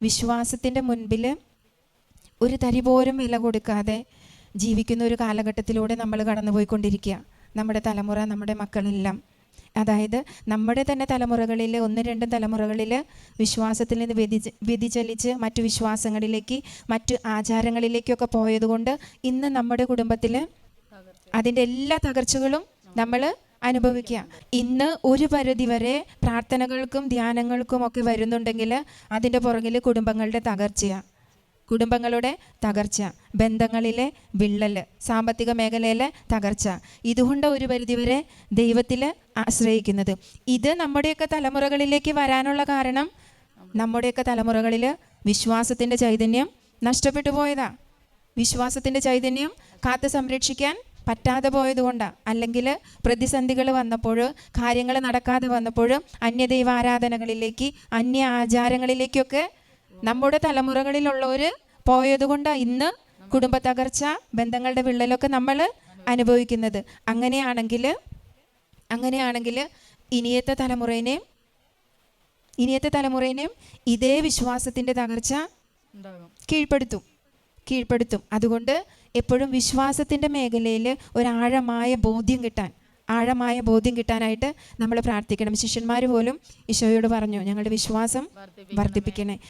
വിശ്വാസത്തിന്റെ മുൻപിൽ ഒരു തരി പോലും വില കൊടുക്കാതെ ജീവിക്കുന്ന ഒരു കാലഘട്ടത്തിലൂടെ നമ്മൾ കടന്നുപോയിക്കൊണ്ടിരിക്കുക. നമ്മുടെ തലമുറ നമ്മുടെ മക്കളെല്ലാം. അതായത് നമ്മുടെ തന്നെ തലമുറകളിൽ ഒന്ന് രണ്ട് തലമുറകളിൽ വിശ്വാസത്തിൽ നിന്ന് വ്യതിച വ്യതിചലിച്ച് മറ്റു വിശ്വാസങ്ങളിലേക്ക് മറ്റു ആചാരങ്ങളിലേക്കൊക്കെ പോയതുകൊണ്ട് ഇന്ന് നമ്മുടെ കുടുംബത്തിൽ അതിന്റെ എല്ലാ തകർച്ചകളും നമ്മൾ അനുഭവിക്കുക. ഇന്ന് ഒരു പരിധി വരെ പ്രാർത്ഥനകൾക്കും ധ്യാനങ്ങൾക്കും ഒക്കെ വരുന്നുണ്ടെങ്കിൽ അതിന്റെ പുറകിൽ കുടുംബങ്ങളുടെ തകർച്ചയാണ് കുടുംബങ്ങളുടെ തകർച്ച. ബന്ധങ്ങളിലെ വിള്ളൽ സാമ്പത്തിക മേഖലയിലെ തകർച്ച. ഇതുകൊണ്ട് ഒരു പരിധി വരെ ദൈവത്തിൽ ആശ്രയിക്കുന്നത്. ഇത് നമ്മുടെയൊക്കെ തലമുറകളിലേക്ക് വരാനുള്ള കാരണം നമ്മുടെയൊക്കെ തലമുറകളിൽ വിശ്വാസത്തിന്റെ ചൈതന്യം നഷ്ടപ്പെട്ടു പോയതാ. വിശ്വാസത്തിന്റെ ചൈതന്യം കാത്തു സംരക്ഷിക്കാൻ പറ്റാതെ പോയതുകൊണ്ടാണ് അല്ലെങ്കിൽ പ്രതിസന്ധികൾ വന്നപ്പോൾ കാര്യങ്ങൾ നടക്കാതെ വന്നപ്പോൾ അന്യദൈവ ആരാധനകളിലേക്ക് അന്യ ആചാരങ്ങളിലേക്കൊക്കെ നമ്മുടെ തലമുറകളിലുള്ളവർ പോയതുകൊണ്ട് ഇന്ന് കുടുംബ തകർച്ച ബന്ധങ്ങളുടെ വിള്ളലൊക്കെ നമ്മൾ അനുഭവിക്കുന്നത്. അങ്ങനെയാണെങ്കിൽ അങ്ങനെയാണെങ്കിൽ ഇനിയത്തെ തലമുറേനെയും ഇനിയത്തെ തലമുറേനെയും ഇതേ വിശ്വാസത്തിന്റെ തകർച്ച കീഴ്പ്പെടുത്തും. കീഴ്പ്പെടുത്തും. അതുകൊണ്ട് എപ്പോഴും വിശ്വാസത്തിന്റെ മേഖലയിൽ ഒരാഴമായ ബോധ്യം കിട്ടാൻ ആഴമായ ബോധ്യം കിട്ടാനായിട്ട് നമ്മൾ പ്രാർത്ഥിക്കണം. ശിഷ്യന്മാർ പോലും ഈശോയോട് പറഞ്ഞു ഞങ്ങളുടെ വിശ്വാസം വർദ്ധിപ്പിക്കണേ.